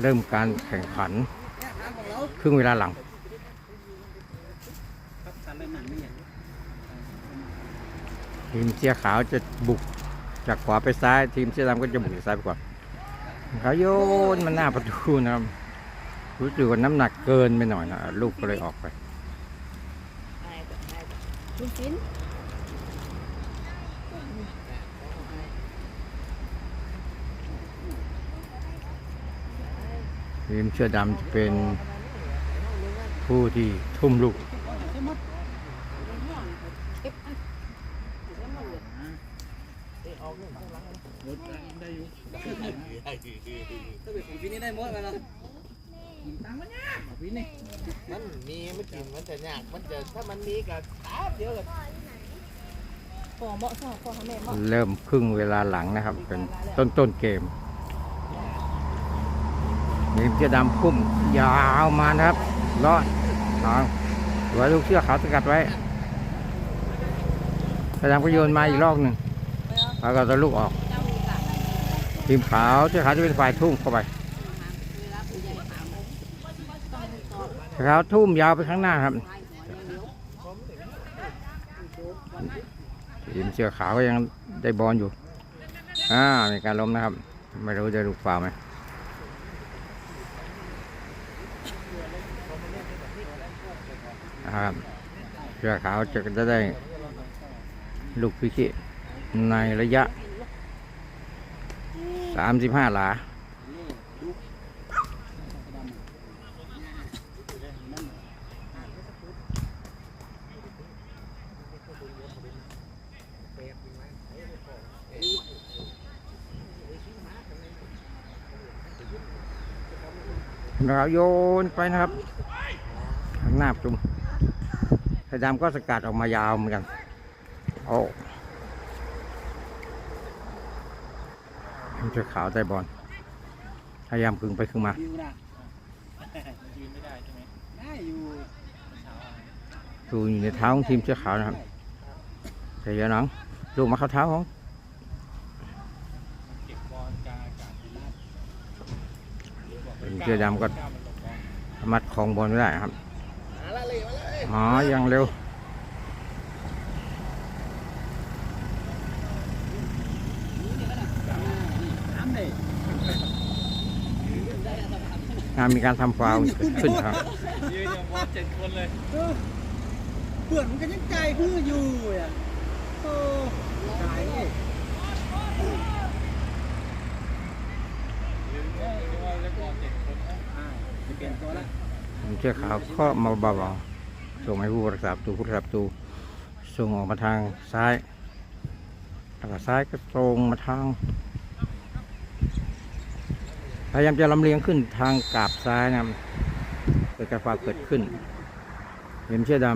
เริ่มการแข่งขัน ครึ่งเวลาหลังทีมเสื้อขาวจะบุกจากขวาไปซ้าย ทีมเสื้อดำก็จะบุกจากซ้ายไปก่อนเขาโยนมันหน้าประตูนะครับรู้สึกว่าน้ำหนักเกินไปหน่อยนะลูกก็เลยออกไป ลูกชิ้น ทีมเสื้อดำจะเป็นผู้ที่ทุ่มลูกของพี่นี่ได้หมดแล้วพี่นี่มันมีมันกินมันจะยากมันจะถ้ามันมีกับแป๊บเดียวกับพอเหมาะสมพอทำเหมาะเริ่มครึ่งเวลาหลังนะครับ เป็นต้นต้นเกม มเสื้อดำพุ่มยาวมานะครับเลาะทางไว้ลูกเชือกขาวสกัดไว้เสื้อดำก็โยนมาอีกรอบหนึ่งแล้วก็ตะลูกออกทีมขาวเสื้อขาวจะเป็นฝ่ายทุ่มเข้าไปเสื้อขาวทุ่มยาวไปข้างหน้าครับทีมเสื้อขาวก็ยังได้บอลอยู่อ่ามีการล้มนะครับ ไม่รู้จะลูกฟาวไหม นะครับเสื้อขาวจะจะได้ลูกพิชิในระยะ 35 หลานะครับโยนไปนะครับข้างหน้าจุ่ม ไอ้ดำก็สกัดออกมายาวเหมือนกันโอ้เจ้าขาวได้บอลพยายามกึ่งไปกึ่งมายืนไม่ได้ใช่ไหมได้อยู่ดูอยู่ในเท้าของทีมเสื้อขาวนะครับแต่เยวน้องลูกมาเข้าเท้าของเก็บบอลกลางอดามเสื้อดำก็มารถคองบอลไม่ได้ครับ เลยมาเลยอ๋อยังเร็วน้ำเลยงานมีการทำฟาวล์เกิดขึ้นครับ ยืนอย่างบอลเจ็ดคนเลยเพื่อนมันก็ยังใจเพื่ออยู่อะโอ้ใจเลยยืนได้ว่าจะบอลเจ็ดคนนะอ่าจะเปลี่ยนตัวละ ผมเชื่อขาวก็มาเบาๆ ส่งให้ผู้รักษาประตูผู้รักษาประตูส่งออกมาทางซ้ายแล้วก็ซ้ายก็ตรงมาทาง พยายามจะลำเลียงขึ้นทางกาบซ้ายนะเกิดการฟาเกิดขึ้นทีมเชือดำ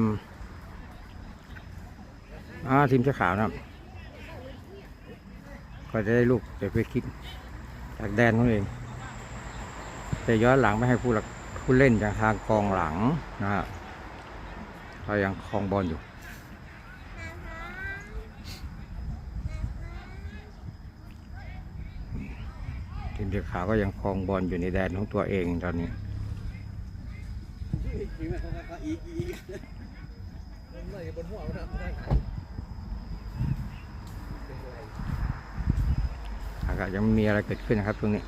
อ่าทีมเชือขาวนะครับก็จะได้ลูกเดี๋ยวไปคิดจากแดนของเองแต่ย้อนหลังไม่ให้ผู้หลักผู้เล่นจากทางกองหลังนะฮะ เขายังครองบอลอยู่ ทีมเสือขาวก็ยังครองบอลอยู่ในแดนของตัวเองตอนนี้อีกอีกเลยบนหัวมันนะอากาศยังไม่มีอะไรเกิดขึ้นนะครับตรงนี้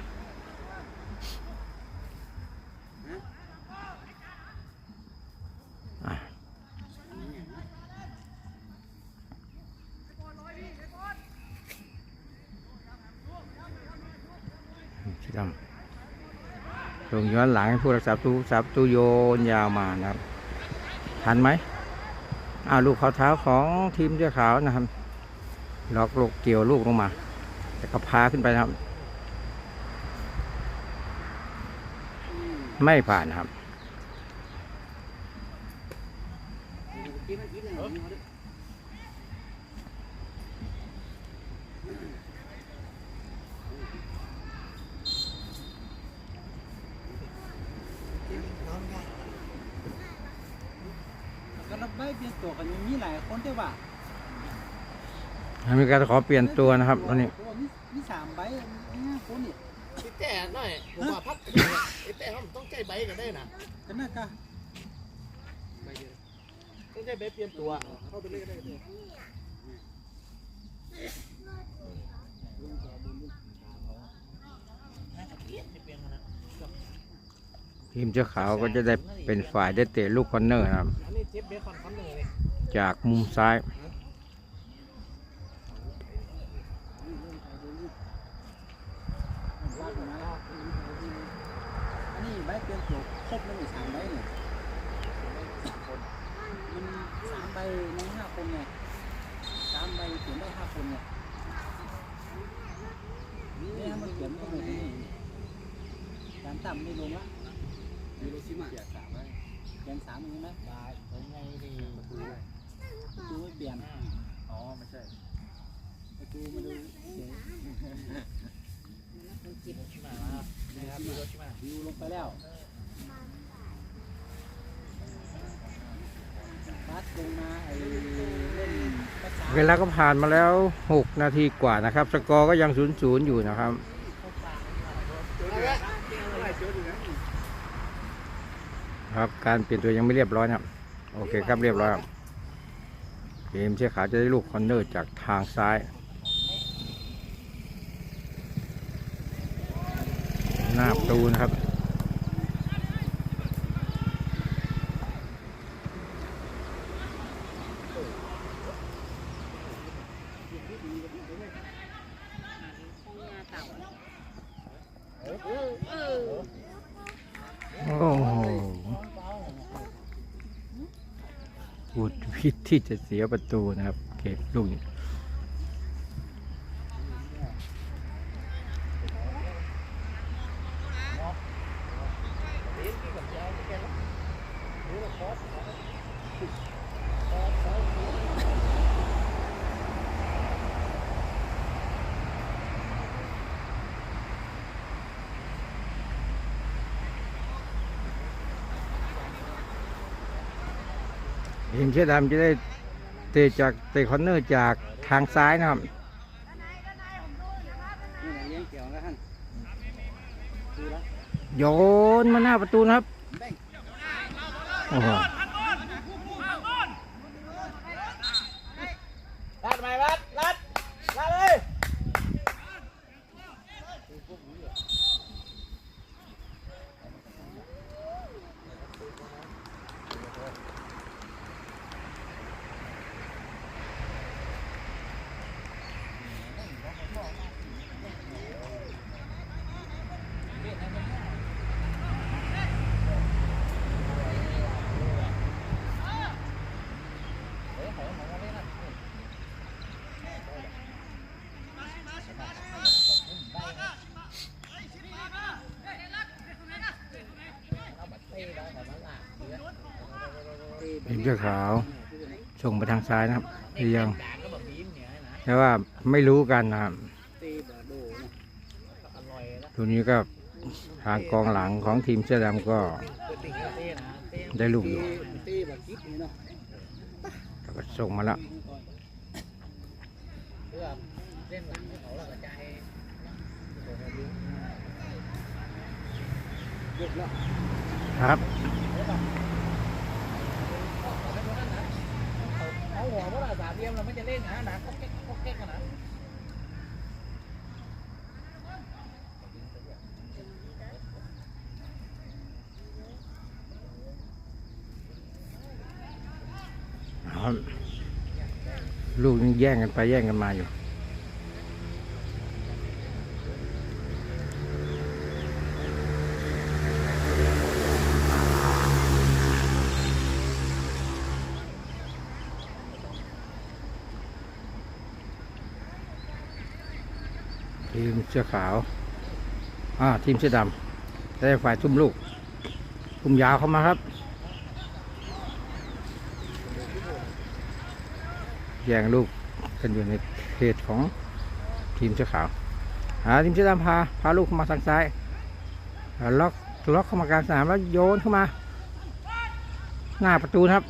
ชิดำลงย้อนหลังผู้รักษาตูสับตูโยนยาวมานะครับทันไหมอ้าวลูกเขาเท้าของทีมเสื้อขาวนะครับล็อกลูกเกี่ยวลูกลงมาแต่ก็พาขึ้นไปนะครับ ไม่ผ่านนะครับ ก็รับใบเปลี่ยนตัวกันมีหลายคนแต่ว่า มีการขอเปลี่ยนตัวนะครับตอนนี้มีมีสามใบมีห้าคนนี่พี่แต่หน่อยผมว่าพักไอ้แต่เขาต้องใจใบกันได้นะกันนะกะต้องใจใบเปลี่ยนตัวเข้าไปเรื่อยได้เลยทีมเจ้าขาวก็จะได้เป็นฝ่ายได้เตะลูกคอร์เนอร์นะครับอันนี้เจ็บเบคอนคำหนึ่งเลยจากมุมซ้าย ลากมาอันนี้ใบเปลี่ยนตัว ครบแล้วมีสามใบเนี่ยมันสามใบในห้าคนไงสามใบเขียนได้ห้าคนไงนี่ถ้ามันเขียนก็หมดนี่การต่ำไม่ลงละมีโรซิมาเขียนสามใบเขียนสามใช่ไหมได้เป็นไงดีประตูประตูไม่เปลี่ยนอ๋อไม่ใช่ประตูมาดูเสียจิบชิมาแล้วนะครับดูชิมาวิวลงไปแล้วบัสลงมาไอ้ เวลาก็ผ่านมาแล้ว 6 นาทีกว่านะครับ สกอร์ก็ยัง0ูนย์อยู่นะครับ ครับการเปลี่ยนตัวยังไม่เรียบร้อยนะครับ โอเคครับเรียบร้อยครับเกมเชี่ยขาจะได้ลูกคอนเนอร์จากทางซ้าย หน้าประตูนะครับ คิดที่จะเสียประตูนะครับ เก็บลูกนี้ ทีมเชือดำจะได้เตะจากเตะคอนเนอร์จากทางซ้ายนะครับโยนมาหน้าประตูนะครับโอ้โห รัดไหมรัดรัดรัดเลย ทีมเชือขาว ส่งไปทางซ้ายนะครับเรียงด่างก็แบบบีมเนี่ยนะแต่ว่าไม่รู้กันนะครับตัวนี้ก็ทางกองหลังของทีมเสื้อดำก็ได้ลูกอยู่ก็ส่งมาแล้วเพื่อเล่นหลังให้เขาแล้วกระจาย ยกแล้ว ครับ เขา หัวเพราะเราสามเหลี่ยมเราไม่จะเล่นนะนะก็เก๊กก็เก๊กนะลูกนี้แย่งกันไปแย่งกันมาอยู่ สื้อขาวอ่าทีมเสื้อดำได้ฝ่ายทุ่มลูก ทุ่มยาวเข้ามาครับ แย่งลูกกันอยู่ในเขตของทีมเสื้อขาวหาทีมเสื้อดำพาพาลูกเข้ามาทางซ้ายล็อกล็อกเข้ามากลางสนามแล้วโยนเข้ามา หน้าประตูครับ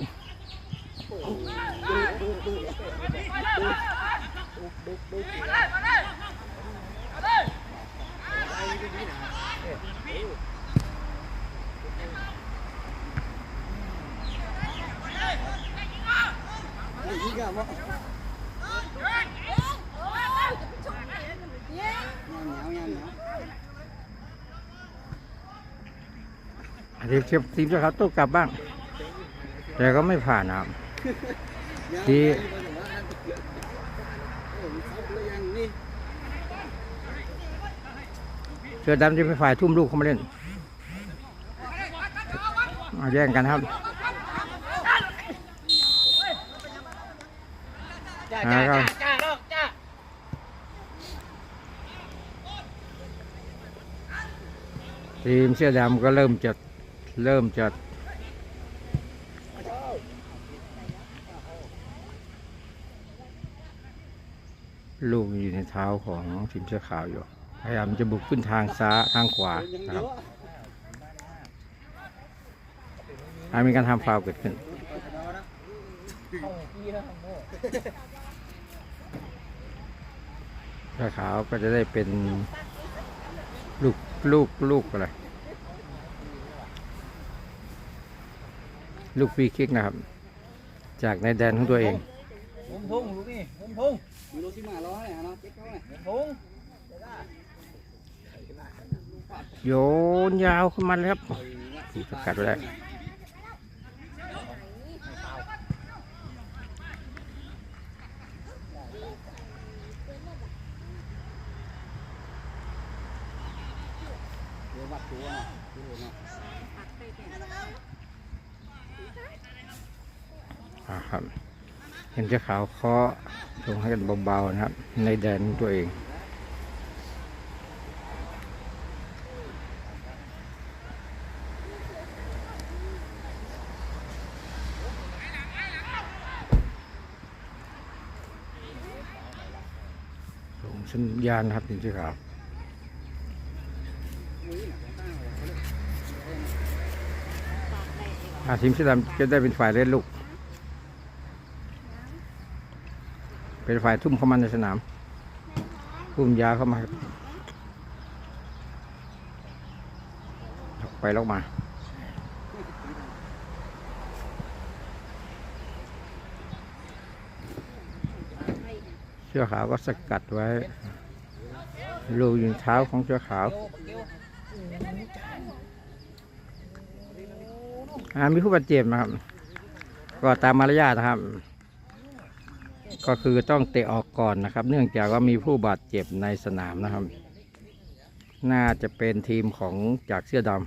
นี่ก็บ่เหนียวเหนียวเหนียวอาทีมเชียทีมเจ้าขาวต้องกลับบ้าง แต่ก็ไม่ผ่านนะครับที่ เสือดำจะเป็นฝ่ายทุ่มลูกเข้ามาเล่นมาแย่งกันครับจ้าจ้าจ้าจ้าลูกจ้าทีมเสื้อดำก็เริ่มจะเริ่มจะลูกอยู่ในเท้าของทีมเสื้อขาวอยู่ พยายามจะบุกขึ้นทางซ้ายทางขวานะครับอามีการทำฟาวล์เกิดขึ้นเสื้อขาวก็จะได้เป็นลูกลูกลูกอะไรลูกฟรีคิกนะครับ จากในแดนของตัวเองผมพุ่งลูกนี่ผมพุ่งมีรถที่มาล้อเนี่ยเนาะเจ๊กเขาเนี่ยผมพุ่ง โยนยาวขึ้นมาเลยครับสกัดไว้ได้เดี๋ยวเนาะอ่าครับเห็นจ้าขาวเคาะลงให้กันเบาๆนะครับ ในแดนตัวเอง สัญญาณครับทีมเจ้าขาวอาทีมสีดำจะได้เป็นฝ่ายเล่นลูก เป็นฝ่ายทุ่มเข้ามาในสนาม ทุ่มยาเข้ามา ไปลอกมา สื้อขาวก็สกัดไว้ลูยิงเท้าของเสื้อขาวอ่ามีผู้บาดเจ็บนะครับ ก็ตามมารยาทนะครับ ก็คือต้องเตะออกก่อนนะครับ เนื่องจากว่ามีผู้บาดเจ็บในสนามนะครับ น่าจะเป็นทีมของจากเสื้อดำ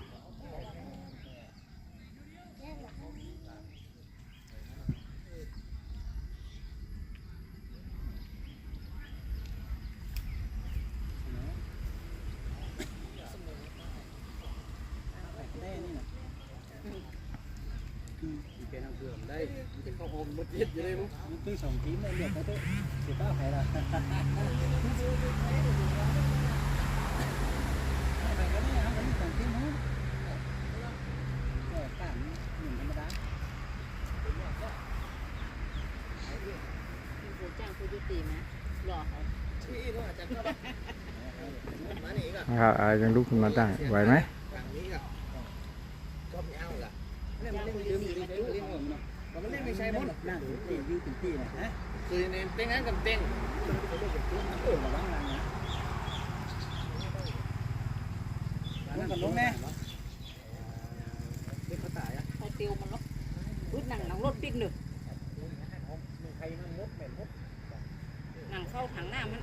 เป็นทางเพื่อนได้ เป็นข้าวหมดเย็ดอยู่เลยมั้งมันคือสองทีมเลยเรียกเขาเถอะเสียป้าใครล่ะไปกันเนี่ยครับมันสองทีมเนาะก็ต่างหนึ่งธรรมดาจ้างผู้ยุติไหมหล่อเขาที่ก็อาจจะเข้ามานี่ก็นะครับอ่ายังลุกขึ้นมาได้ไหวไหมฝั่งนี้ก็ไม่เอาละเนี่ยมันเล่น ไม่ใช่มดนั่งอยู่ที่ยืดถึงที่นะฮะคือในเต้นนั้นกับเต้นเออระวังหลันกันลงแน่เขาติวมันเนาะรุดหนังหนังรถปิกหนึ่งหนังเข้าถังหน้ามัน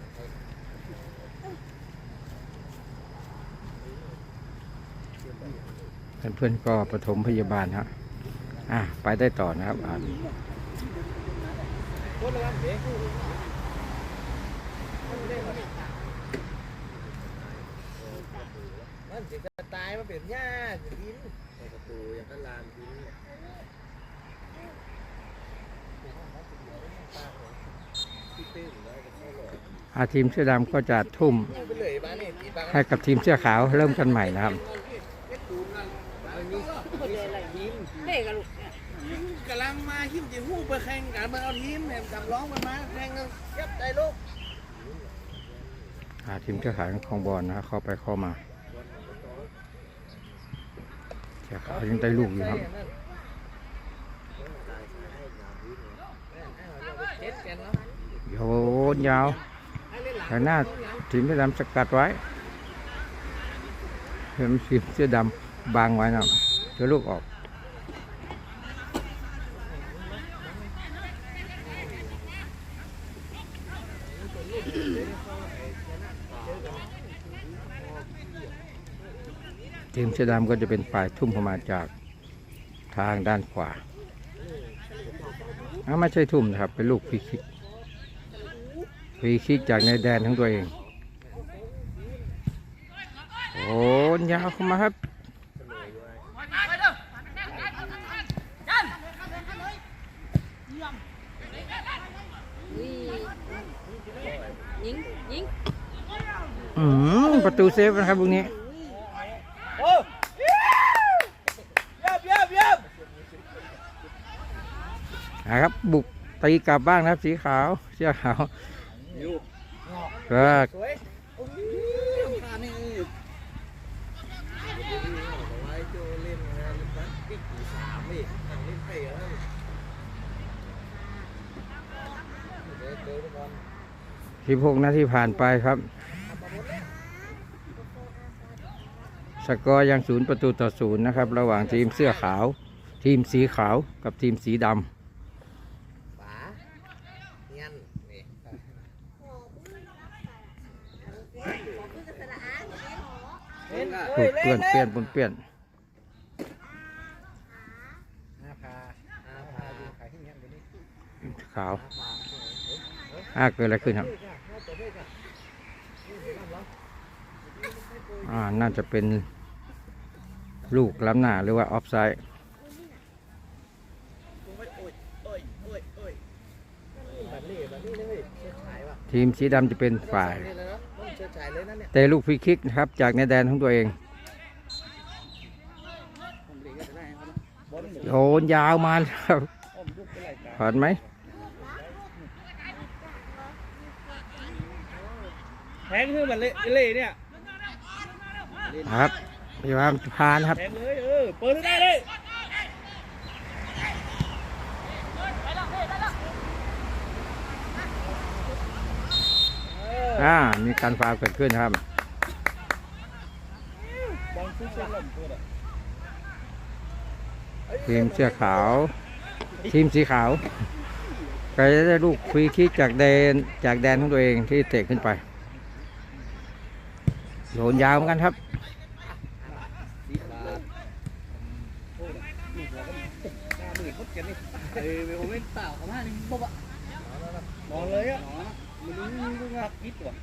เพื่อนๆก็ปฐมพยาบาลฮะ อะไปได้ต่อนะครับอ่านมันสิจะตายมาเป็นหญ้าดินประตูย่างนั้นลานดินอาทีมเสื้อดำก็จะทุ่มให้กับทีมเสื้อขาวเริ่มกันใหม่นะครับ คนเลยอะไรยิ้มเด็ กอะลูกเนี่ยกำลังมาหิมจีหู้ไปแข่งกันมันเอาทีมเนี่ยจำร้องมันมาแข่งกันยับใจลูกอาทีมเสื้อขาวของบอลนะครับเข้าไปเข้ามาเจ้าขาวยังได้ลูกอยู่ครับโยนยาวข้าหน้าทีมเสื้อดำสกัดไว้เห็นทีมเสื้อดำบังไว้นะเดี๋ยวลูกออก ทีมเสื้อดำก็จะเป็นฝ่ายทุ่มเข้ามาจากทางด้านขวาไม่ใช่ทุ่มนะครับ เป็นลูกฟรีคิกฟรีคิกจากในแดนของตัวเอง โอ้ยาวเข้ามาครับอืมประตูเซฟนะครับพวกนี้ โอ้เยี่ยมเยี่ยมเยี่ยม นะครับ บุกตีกลับบ้างนะครับสีขาวเสื้อขาวอยู่ก็สวยโอ้ยทานนี่สิบหกนาทีผ่านไปครับ สกอร์ยังศูนย์ประตูต่อศูนย์นะครับ ระหว่างทีมเสื้อขาว ทีมสีขาวกับทีมสีดำ ป๋าเงี้ยนนี่ ถูกเปลี่ยนเปลี่ยนปนเปลี่ยนอาพาอาพาดูขายที่เงี้ยเดี๋ยวนี้ขาวอ่าเกิดอะไรขึ้นครับ อ่า น่าจะเป็นลูกล้ำหน้าหรือว่าออฟไซด์ทีมสีดำจะเป็นฝ่ายนี่เลยเนาะต้องเชิดฉายเลยนะเนี่ยเตะลูกฟรีคิกนะครับ จากในแดนของตัวเอง โยนยาวมาแล้วครับผ่านไหมแทงคือมันเละเละเนี่ยครับพยายามผ่านครับแทงเลยเออเปิดได้เลยอ่ามีการฟาวล์เกิดขึ้นครับบอลฟุ้งเส้นลมตัวอะ ทีมเสื้อขาว ทีมสีขาวก็จะได้ลูกฟรีคิกจากแดนจากแดนของตัวเองที่เตะขึ้นไปโยนยาวเหมือนกันครับหน้ามือเขาเก็บนี่เออโมเมนต์เปล่าเขามานี่บ๊อบอะนอนเลยอะมันรู้รู้งักคิดว่ะ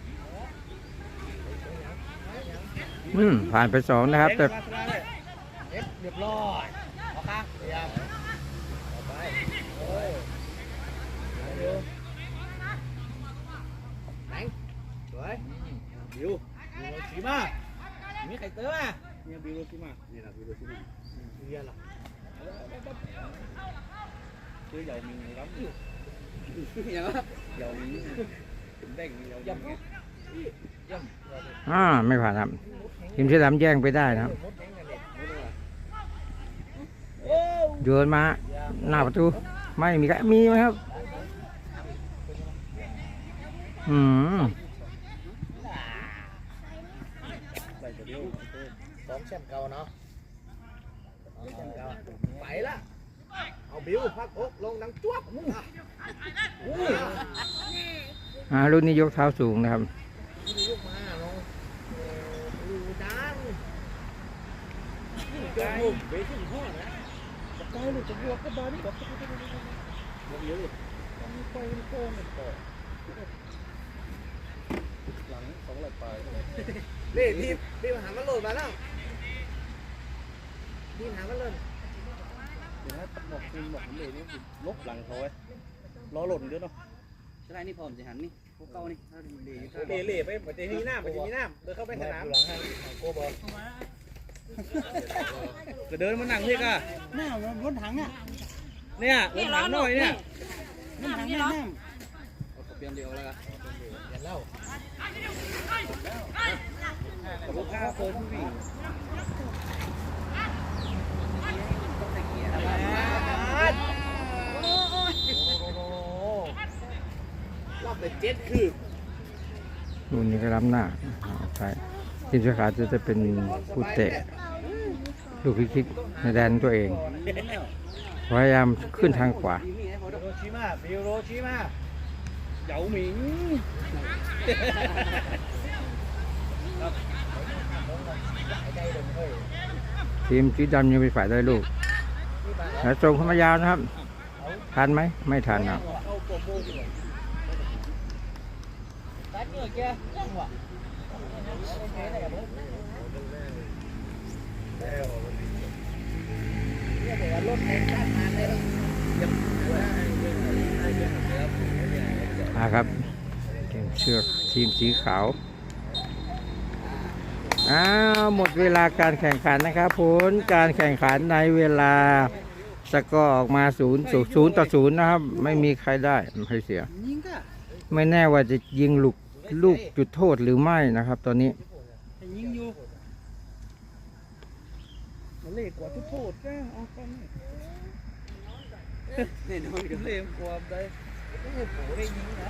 อืมผ่านไปสองนะครับแต่เอ็ดเรียบร้อย บิวบิวชิมามีใครเติมอะเนี่ยบิวชิมานี่นะบิวชิมาเรียนหรอคือเหยามิงรับอยู่อย่างว่าเหยามิงแบ่งเหยาย่ำย่ำอ่าไม่ผ่านครับทีมเสื้อดำแย่งไปได้นะครับ มดแห้งกันเนี่ยมดเลย โอ้โยนมาหน้าประตู ไม่มีครับมีไหมครับ อืมใส่ตัวเดียวสองแชมป์เก่าเนาะสองแชมป์เก่าไปละเอาบิวพักอกลงดังจวบอะอุ้ยอ่ารุ่นนี้ยกเท้าสูงนะครับลูกมาลงเออดูดันไก่เบสิพ่อนะไก่ลูกจะบวกก็บานี่บอกบวกเยอะเลยต้องมีไฟมันโค้งมันต่อหลั งสองหลักปลายนี่ทีมทีมหามันโหลดมาแล้วทีมหามันโหลดเดี๋ยวนะบอกคุณบอกผมเลยนี่ลบหลังเขาไว้ล้อหล่นเยอะเนาะใช่นี่พร้อมจะหันนี่พวกเก่านี่ถ้าดีอยู่ถ้าเล่เล่ไปเหมือนจะมีน้ำเหมือนจะมีน้ำเดินเข้าไปสนามหลังให้โกบอลจะเดินมานั่งเรียกอะ น้ารถถังอะเนี่ยรถถังหน่อยเนี่ยรถถังเนี่ยน้ำเปลี่ยนเดียวแล้วกันเปลี่ยนแล้วลูกค้าเฟิร์นผู้หญิงรอบเปเจ็ดคืบนู่นนี่ก็รับหน้าใช่ทีมชาติจะจะเป็นผู้เตะลูกคิก ในแดนตัวเอง พยายามขึ้นทางขวา โรชิมาบิวโรชิมาเหยาหมิงทีมสีดำยังเป็นฝ่ายได้ลูกแล้วตรงเข้ามายาวนะครับ ทันไหม ไม่ทัน ครับมาครับเชือกทีมสีขาวอ้าวหมดเวลาการแข่งขันนะครับผลการแข่งขันในเวลาสกอร์ออกมา0ูนย์ศูนย์ต่อศูนย์นะครับ ไม่มีใครได้ไม่ใครเสีย ไม่แน่ว่าจะยิงลูกลูกจุดโทษหรือไม่นะครับ ตอนนี้ ยิงอยู่มัน เล็กกว่าทุกโทษก็เอาไปเนี่ยน้อยเล่มควาได้โอ้โหได้ยิงนะ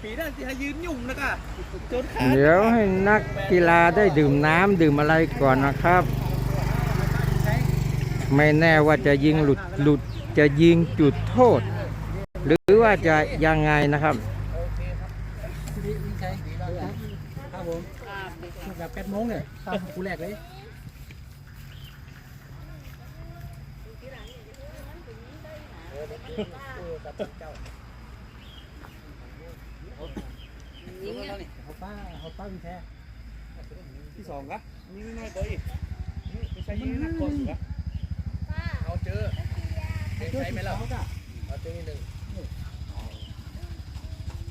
ผีนั่นสิให้ยืนยุ่งนะกะจนขาเดี๋ยวให้นักกีฬาได้ดื่มน้ำดื่มอะไรก่อนนะครับ ไม่แน่ว่าจะยิงหลุดหลุดจะยิงจุดโทษ หรือว่าจะยังไงนะครับครับผมแบบแปดโมงเลยตามกูแรกเลย ยิงแล้วนี่เขาป้าเขาป้าวินแท้ที่สองกะนี่ไม่น้อยกว่าอีกไม่ใช่ยิงนักกว่าสิกะเอาเจอเด็กใช้ไหมล่ะเขากะเอาเจอหนึ่ง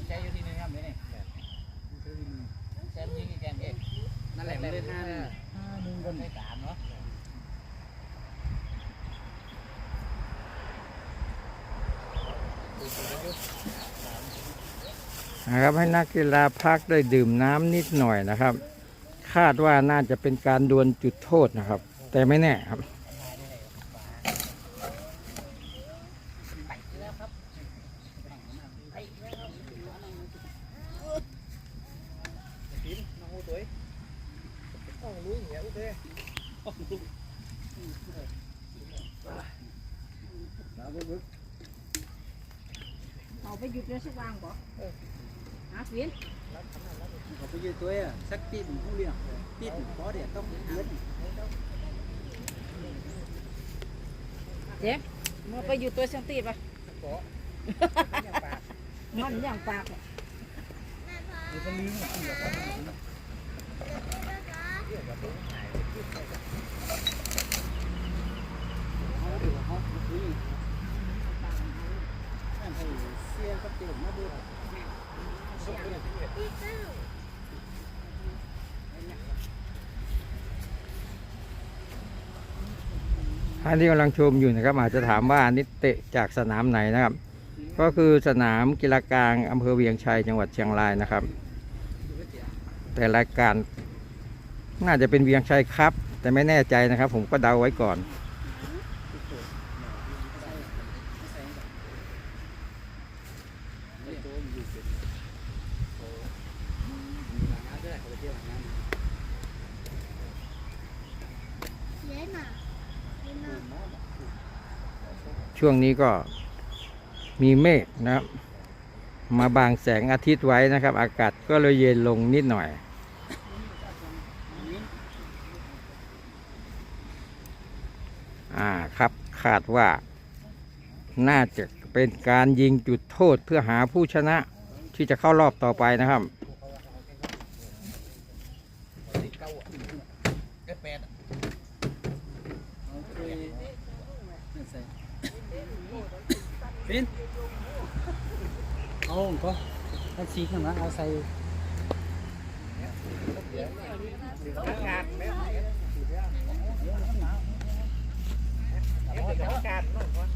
ใช้อยู่ที่นี่ครับนี่นี่แซมยิงอีกแกนเองนั่นแหละไม่ได้ท่าห้าหนึ่งคนได้สามเนาะ นะครับให้นักกีฬาพักได้ดื่มน้ำนิดหน่อยนะครับ คาดว่าน่าจะเป็นการดวลจุดโทษนะครับ แต่ไม่แน่ครับ น้องโอ้ตัวต้องรู้อย่างเงี้ยโอเค เอาไปหยุดเรือสักวางบ่หาเสียน เขาไปยืนตัวอะสักตีนผู้เลี้ยงตีนพอเดี๋ยวต้องเล่น เจ๊มาไปอยู่ตัวเซนตีปะมันอย่างปากเสียก็เต็มมาด้วย ท่านที่กำลังชมอยู่นะครับ อาจจะถามว่านนี้เตะจากสนามไหนนะครับ ก็คือสนามกีฬากลางอำเภอเวียงชัยจังหวัดเชียงรายนะครับ แต่รายการน่าจะเป็นเวียงชัยครับ แต่ไม่แน่ใจนะครับ ผมก็เดาไว้ก่อน ช่วงนี้ก็มีเมฆนะครับ มาบางแสงอาทิตย์ไว้นะครับ อากาศก็เลยเย็นลงนิดหน่อย อ่าครับคาดว่า น่าจะเป็นการยิงจุดโทษเพื่อหาผู้ชนะที่จะเข้ารอบต่อไปนะครับสิบเก้าอะเอ้ยแปดอะ ฟินเอาก็ท่านซีข้างนะเอาใส่งานไหมเอฟเด็กกรรมการน้องก่อน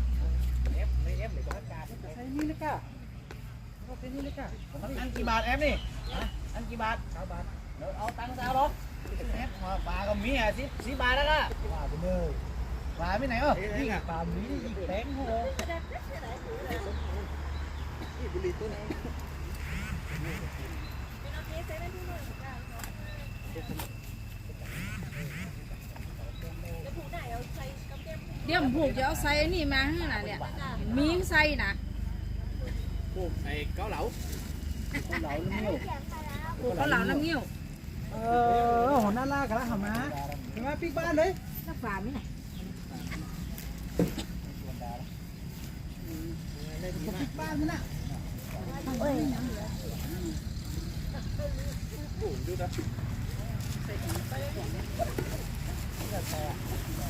เอฟไม่เอฟเด็กกรรมการ ใส่นี่เลยก้าเอาใส่นี่เลยก้า อันกี่บาทแอฟนี่อันกี่บาทสามบาทเดี๋ยวเอาตังค์สาวหรอกแอฟมาปลาก็มีอ่ะสิสิบบาทแล้วล่ะปลาไปเลยปลาไม่ไหนเออนี่ไงปลามีอีกแบงค์โห นี่บุหรี่ตัวไหน เดี๋ยวผมผูกจะเอาใส่อันนี่มาให้น่ะเนี่ยมีใส่น่ะ พวกไอ้เกาเหลา เหลาเลี้ยว ผูกเขาเหล่าน้ำเงี้ยว เออหัวหน้าลากกันแล้วหามาเห็นไหมปิ๊กบ้านเลย น้ำฝาไม่ไหน ปิ๊กบ้านมันน่ะ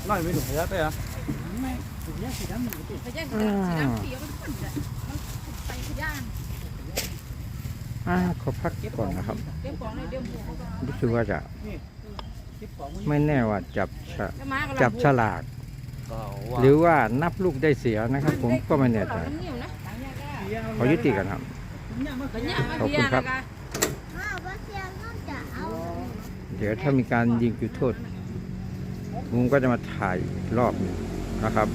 น้อยไม่ถูกเยอะไปเหรอไม่ถุงยาสีดำหนูติดไปแจ้งสีดำเขียวมันขึ้นอะมันไปขย่านอ่าขอพักก่อนนะครับ เดี๋ยวของเลยเดี๋ยวผูกเขาก็รู้สึกว่าจะเก็บของไม่แน่ว่าจับฉะแล้วมาก็จับฉลาก หรือว่านับลูกได้เสียนะครับ ผมก็ไม่แน่ใจน้ำเงี้ยวนะขอยุติกันครับเนี่ยมันขขย่ายันนมาขอบเบีคุยณร์ครัแล้บ วก็ เดี๋ยวถ้ามีการยิงจุดโทษมุมก็จะมาถ่ายรอบนึงนะครับ